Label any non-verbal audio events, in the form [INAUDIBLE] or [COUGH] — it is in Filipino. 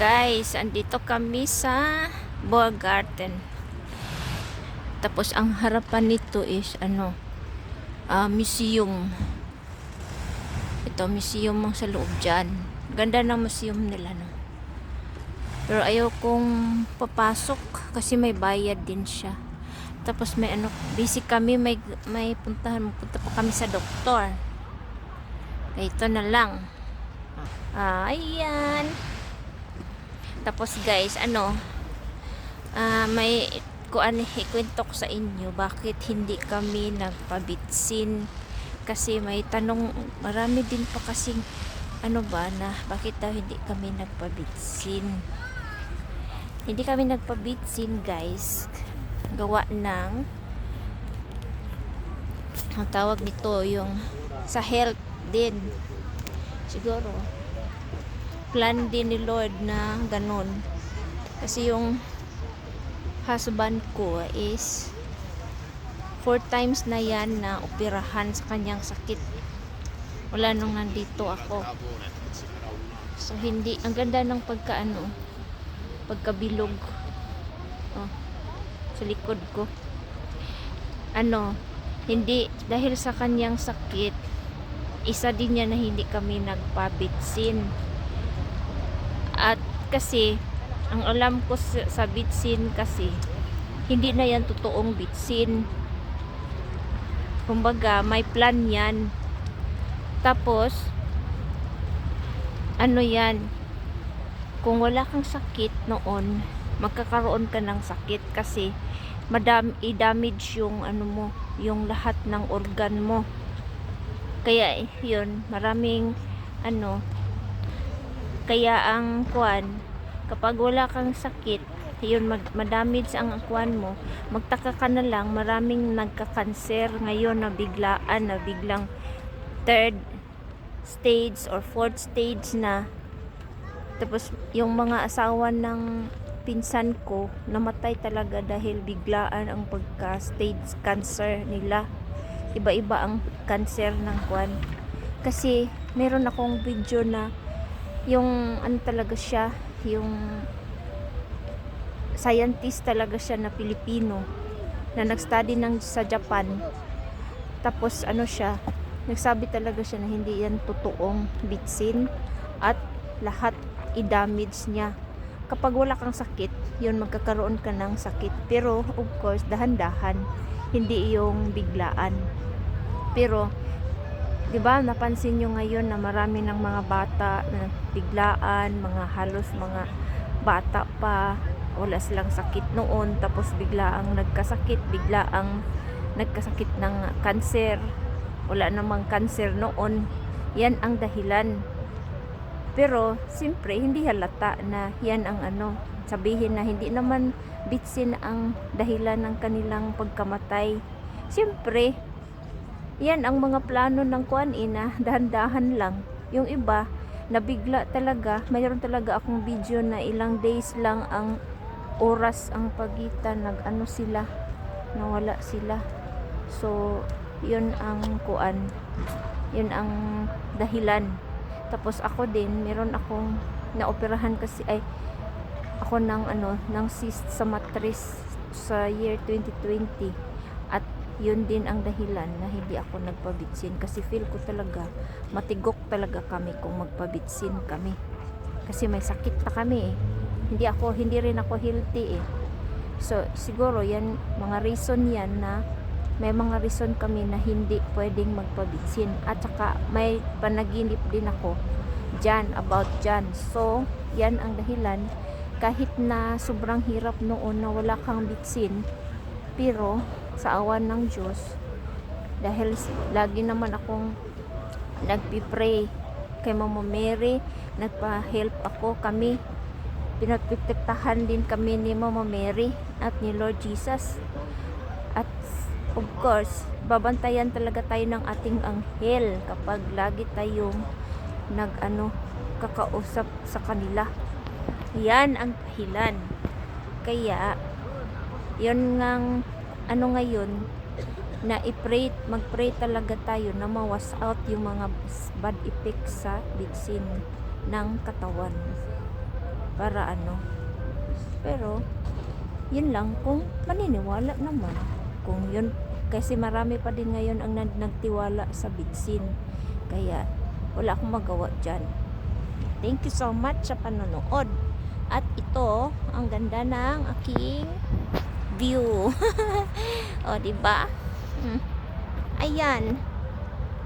Guys, andito kami sa Boa Garden. Tapos ang harapan nito is ano, ah, museum. Ito, museum ang sa loob dyan. Ganda ng museum nila, no? Pero ayaw kong papasok kasi may bayad din siya. Tapos may ano, busy kami, may, may puntahan, punta pa kami sa doktor. Kaya ito na lang. Ah, ayan. Tapos guys, ano, ah, may kuan ikwento ko sa inyo bakit hindi kami nagpabitsin. Kasi may tanong marami din pa kasing ano ba na bakit daw hindi kami nagpabitsin? Hindi kami nagpabitsin guys. Gawa ng ang tawag nito yung sa health din. Siguro plan din ni Lord na ganun. Kasi yung husband ko is four times na yan na operahan sa kanyang sakit. Wala nung nandito ako. So hindi ang ganda ng pagkaano pagkabilog. Oh, sa likod ko. Ano hindi dahil sa kanyang sakit isa din niya na hindi kami nagpabitsin kasi ang alam ko sa, bitsin kasi hindi na yan totoong bitsin. Kumbaga may plan yan. Tapos ano yan? Kung wala kang sakit noon magkakaroon ka ng sakit kasi madam i-damage yung ano mo yung lahat ng organ mo. Kaya yun maraming ano kaya ang kwan kapag wala kang sakit yun mag madamage ang kwan mo magtaka ka na lang maraming nagka-cancer ngayon na biglaan na biglang third stage or fourth stage na. Tapos yung mga asawa ng pinsan ko namatay talaga dahil biglaan ang pagka stage cancer nila. Iba-iba ang cancer ng kwan. Kasi meron akong video na yung ano talaga siya yung scientist talaga siya na Pilipino na nag-study ng sa Japan. Tapos ano siya nagsabi talaga siya na hindi yan totoong bitsin at lahat i-damage niya. Kapag wala kang sakit yun magkakaroon ka ng sakit. Pero of course dahan-dahan hindi yung biglaan. Pero 'di ba napansin nyo ngayon na marami ng mga bata na biglaan mga halos mga bata pa wala silang sakit noon tapos bigla ang nagkasakit bigla ang nagkasakit ng cancer. Wala namang cancer noon. Yan ang dahilan. Pero siyempre hindi halata na yan ang ano sabihin na hindi naman bitsin ang dahilan ng kanilang pagkamatay. Siyempre yan ang mga plano ng kuan ina dahan-dahan lang. Yung iba nabigla talaga. Mayroon talaga akong video na ilang days lang ang oras ang pagitan. Nag ano sila nawala sila. So yun ang kuan. Yun ang dahilan. Tapos ako din meron akong naoperahan kasi ay ako ng ano ng cyst sa mattress sa year 2020 at yun din ang dahilan na hindi ako nagpabitsin kasi feel ko talaga matigok talaga kami kung magpabitsin kami. Kasi may sakit pa kami eh. Hindi ako hindi rin ako healthy eh. So siguro yan mga reason yan na may mga reason kami na hindi pwedeng magpabitsin. At saka may panaginip din ako dyan about dyan. So yan ang dahilan. Kahit na sobrang hirap noon na wala kang bitsin pero sa awan ng Diyos dahil lagi naman akong nagpipray kay Mama Mary nagpa-help ako. Kami pinagpitiktahan din kami ni Mama Mary at ni Lord Jesus. At of course babantayan talaga tayo ng ating anghel kapag lagi tayong nag ano kakausap sa kanila. Yan ang dahilan. Kaya yun ngang ano ngayon na i-pray, mag-pray talaga tayo na mawas out yung mga bad effects sa bitsin ng katawan. para ano. Pero, yun lang, kung maniniwala naman. Kung yun, kasi marami pa din ngayon ang nag- nagtiwala sa bitsin. Kaya, wala akong magawa dyan. Thank you so much sa panonood. At ito, ang ganda ng aking view. [LAUGHS] o, di ba? Hmm. Ayan.